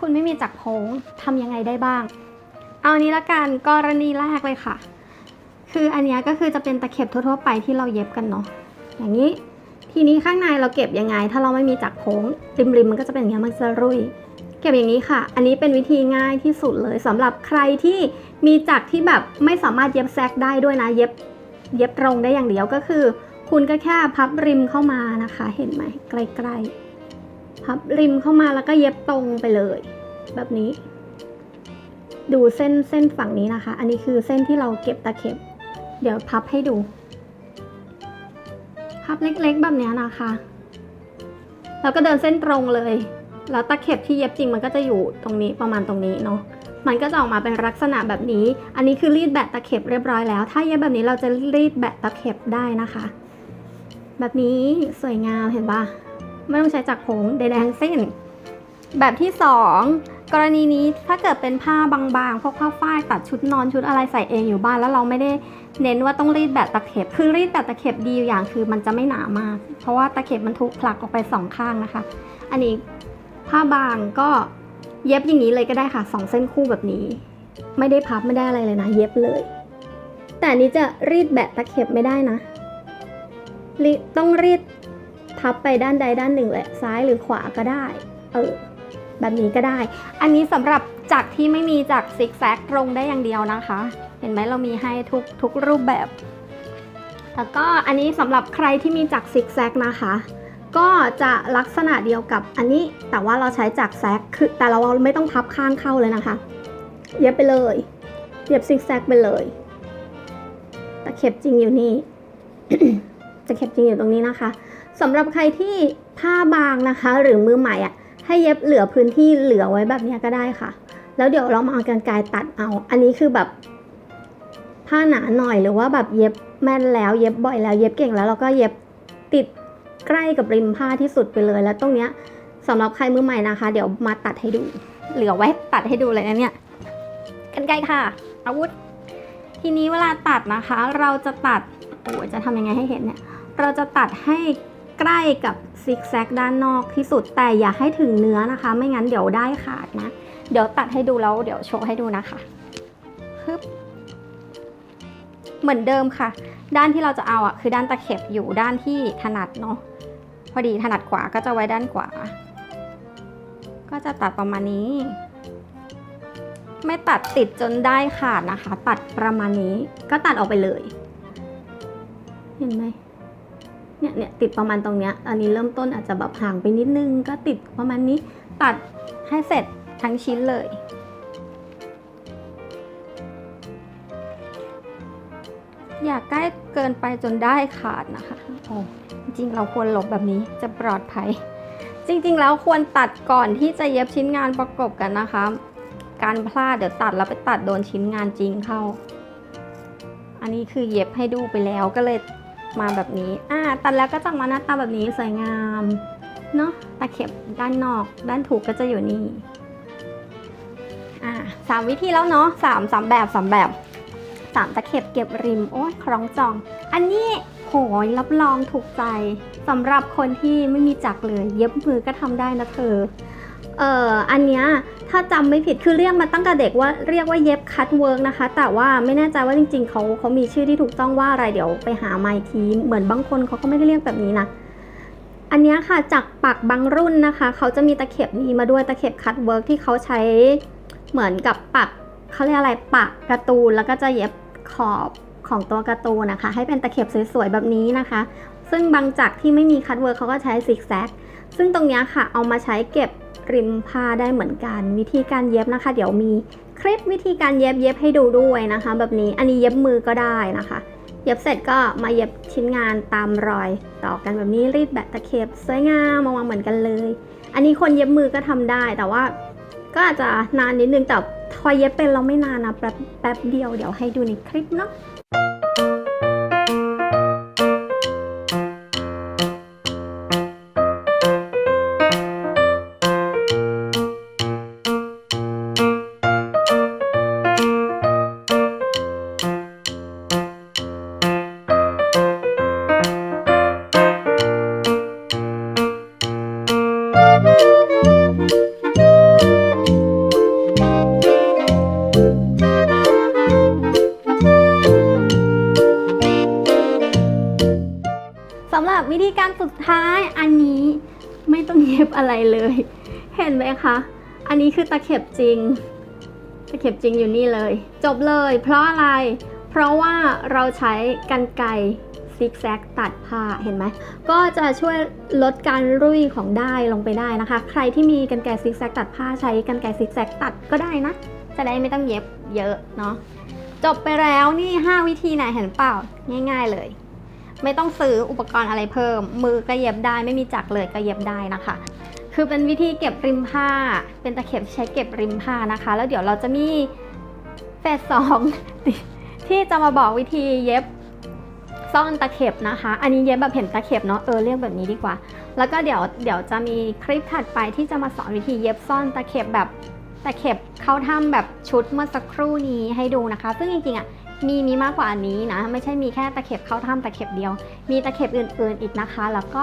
คุณไม่มีจักรโค้งทำยังไงได้บ้าง เอานี้ละกันกรณีแรกเลยค่ะ คืออันนี้ก็คือจะเป็นตะเข็บทั่วๆไปที่เราเย็บกันเนาะอย่างนี้ทีนี้ข้างในเราเก็บยังไง ถ้าเราไม่มีจักรโค้งริมริมๆมันก็จะเป็นอย่างเงี้มันจะรุ่ยเก็บอย่างนี้ค่ะ อันนี้เป็นวิธีง่ายที่สุดเลยสำหรับใครที่มีจักรที่แบบไม่สามารถเย็บแซกได้ด้วยนะ เย็บเย็บตรงได้อย่างเดียวก็คือ คุณก็แค่พับริมเข้ามานะคะ เห็นไหมใกล้ๆพับริมเข้ามาแล้วก็เย็บตรงไปเลย แบบนี้ ดูเส้นเส้นฝั่งนี้นะคะ อันนี้คือเส้นที่เราเก็บตะเข็บ เดี๋ยวพับให้ดู พับเล็กๆแบบนี้นะคะแล้วก็เดินเส้นตรงเลย แล้วตะเข็บที่เย็บจริงมันก็จะอยู่ตรงนี้ประมาณตรงนี้เนาะ มันก็จะออกมาเป็นลักษณะแบบนี้ อันนี้คือรีดแบะตะเข็บเรียบร้อยแล้ว ถ้าเย็บแบบนี้เราจะรีดแบะตะเข็บได้นะคะ แบบนี้สวยงามเห็นปะไม่ต้องใช้จักรผงใดๆทั้งสิ้น แบบที่สองกรณีนี้ถ้าเกิดเป็นผ้าบางๆพวกผ้าฝ้ายตัดชุดนอนชุดอะไรใส่เองอยู่บ้าน แล้วเราไม่ได้เน้นว่าต้องรีดแบบตะเข็บ คือรีดแบบตะเข็บดีอย่างคือมันจะไม่หนามาก เพราะว่าตะเข็บมันถูกผลักออกไปสองข้างนะคะ อันนี้ผ้าบางก็เย็บอย่างนี้เลยก็ได้ค่ะสองเส้นคู่แบบนี้ ไม่ได้พับไม่ได้อะไรเลยนะ เย็บเลย แต่อันนี้จะรีดแบบตะเข็บไม่ได้นะรีต้องรีดพับไปด้านใดด้านหนึ่งแหละซ้ายหรือขวาก็ได้ เออ แบบนี้ก็ได้ อันนี้สำหรับจักรที่ไม่มีจักรซิกแซกตรงได้อย่างเดียวนะคะ เห็นไหมเรามีให้ทุกทุกรูปแบบ แล้วก็อันนี้สำหรับใครที่มีจักรซิกแซกนะคะ ก็จะลักษณะเดียวกับอันนี้ แต่ว่าเราใช้จักรแซกคือแต่เราไม่ต้องพับข้างเข้าเลยนะคะ เย็บไปเลย เย็บซิกแซกไปเลยตะเข็บจริงอยู่นี่ตะเข็บจริงอยู่ตรงนี้นะคะสำหรับใครที่ผ้าบางนะคะ หรือมือใหม่อะ ให้เย็บเหลือพื้นที่เหลือไว้แบบนี้ก็ได้ค่ะ แล้วเดี๋ยวเรามาเอากรรไกรตัดเอา อันนี้คือแบบผ้าหนาหน่อยหรือว่าแบบเย็บแม่นแล้วเย็บบ่อยแล้วเย็บเก่งแล้วเราก็เย็บติดใกล้กับริมผ้าที่สุดไปเลยแล้วตรงเนี้ยสำหรับใครมือใหม่นะคะ เดี๋ยวมาตัดให้ดู เหลือไว้ตัดให้ดูเลยนะเนี่ยกันไกรค่ะ อาวุธ ทีนี้เวลาตัดนะคะ เราจะตัดโอ้จะทำยังไงให้เห็นเนี่ย เราจะตัดให้ ใกล้กับซิกแซกด้านนอกที่สุดแต่อย่าให้ถึงเนื้อนะคะ ไม่งั้นเดี๋ยวได้ขาดนะ เดี๋ยวตัดให้ดูแล้วเดี๋ยวโชว์ให้ดูนะคะฮึบเหมือนเดิมค่ะ ด้านที่เราจะเอาอะคือด้านตะเข็บอยู่ด้านที่ถนัดเนาะพอดีถนัดขวาก็จะไว้ด้านขวา ก็จะตัดประมาณนี้ ไม่ตัดติดจนได้ขาดนะคะ ตัดประมาณนี้ก็ตัดออกไปเลย เห็นไหม เนี่ยเนี่ยติดประมาณตรงเนี้ยอันนี้เริ่มต้นอาจจะแบบห่างไปนิดนึงก็ติดประมาณนี้ตัดให้เสร็จทั้งชิ้นเลย อย่าใกล้เกินไปจนได้ขาดนะคะโอ้จริงๆเราควรหลบแบบนี้จะปลอดภัย จริงๆแล้วควรตัดก่อนที่จะเย็บชิ้นงานประกบกันนะคะ การพลาดเดี๋ยวตัดแล้วไปตัดโดนชิ้นงานจริงเข้า อันนี้คือเย็บให้ดูไปแล้วก็เลย มาแบบนี้อ่าตัดแล้วก็จะมาหน้าตาแบบนี้สวยงามเนาะตะเข็บด้านนอก ด้านถูกก็จะอยู่นี่อ่าสามวิธีแล้วเนาะสามสามแบบสามแบบสามตะเข็บเก็บริมโอ้ยคล้องจอง อันนี้โหยรับรองถูกใจสำหรับคนที่ไม่มีจักรเลย เย็บมือก็ทำได้นะเธอ เอ่ออันเนี้ยถ้าจำไม่ผิดคือเรียกมาตั้งแต่เด็กว่าเรียกว่าเย็บคัตเวิร์กนะคะ แต่ว่าไม่แน่ใจว่าจริง ๆเขาเขามีชื่อที่ถูกต้องว่าอะไรเดี๋ยวไปหาไมทีเหมือนบางคนเขาก็ไม่ได้เรียกแบบนี้นะอันนี้ค่ะจากปักบางรุ่นนะคะ เขาจะมีตะเข็บนี้มาด้วยตะเข็บคัตเวิร์กที่เขาใช้เหมือนกับปักเขาเรียกอะไรปักการ์ตูนแล้วก็จะเย็บขอบของตัวการ์ตูนนะคะ ให้เป็นตะเข็บสวยๆแบบนี้นะคะ ซึ่งบางจักรที่ไม่มีคัตเวิร์กเขาก็ใช้ซิกแซก ซึ่งตรงนี้ค่ะเอามาใช้เก็บริมผ้าได้เหมือนกัน วิธีการเย็บนะคะ เดี๋ยวมีคลิปวิธีการเย็บเย็บให้ดูด้วยนะคะ แบบนี้อันนี้เย็บมือก็ได้นะคะ เย็บเสร็จก็มาเย็บชิ้นงานตามรอย ต่อกันแบบนี้รีดแบบตะเข็บสวยงามมองเหมือนกันเลย อันนี้คนเย็บมือก็ทำได้แต่ว่า ก็อาจจะนานนิดนึงแต่พอเย็บเป็นเราไม่นานนะแป๊บแป๊บเดียวเดี๋ยวให้ดูในคลิปเนาะ อะไรเลย เห็นไหมคะ อันนี้คือตะเข็บจริง ตะเข็บจริงอยู่นี่เลย จบเลย เพราะอะไร เพราะว่าเราใช้กันไกซิกแซกตัดผ้าเห็นไหม ก็จะช่วยลดการรุ่ยของได้ลงไปได้นะคะ ใครที่มีกันไกซิกแซกตัดผ้าใช้กันไกซิกแซกตัดก็ได้นะ จะได้ไม่ต้องเย็บเยอะเนาะ จบไปแล้วนี่ 5 วิธีไหนเห็นเปล่า ง่าย ๆเลย ไม่ต้องซื้ออุปกรณ์อะไรเพิ่ม มือก็เย็บได้ไม่มีจักรเลยก็เย็บได้นะคะ คือเป็นวิธีเก็บริมผ้า เป็นตะเข็บใช้เก็บริมผ้านะคะ แล้วเดี๋ยวเราจะมีเฟสสองที่จะมาบอกวิธีเย็บซ่อนตะเข็บนะคะ อันนี้เย็บแบบเห็นตะเข็บเนาะเออเรียกแบบนี้ดีกว่า แล้วก็เดี๋ยวเดี๋ยวจะมีคลิปถัดไปที่จะมาสอนวิธีเย็บซ่อนตะเข็บแบบตะเข็บเข้าถ้ำแบบชุดเมื่อสักครู่นี้ให้ดูนะคะ ซึ่งจริงๆอะ มีมีมากกว่าอันนี้นะ ไม่ใช่มีแค่ตะเข็บเข้าถ้ำตะเข็บเดียว มีตะเข็บอื่นๆอีกนะคะ แล้วก็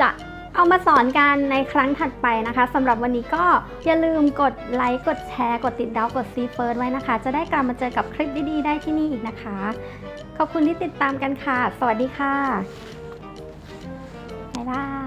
จะเอามาสอนกันในครั้งถัดไปนะคะสำหรับวันนี้ก็อย่าลืมกดไลค์กดแชร์ กดติดดาวกดซีเฟิร์สไว้นะคะ จะได้กลับมาเจอกับคลิปดีๆได้ที่นี่อีกนะคะ ขอบคุณที่ติดตามกันค่ะ สวัสดีค่ะ บ๊ายบาย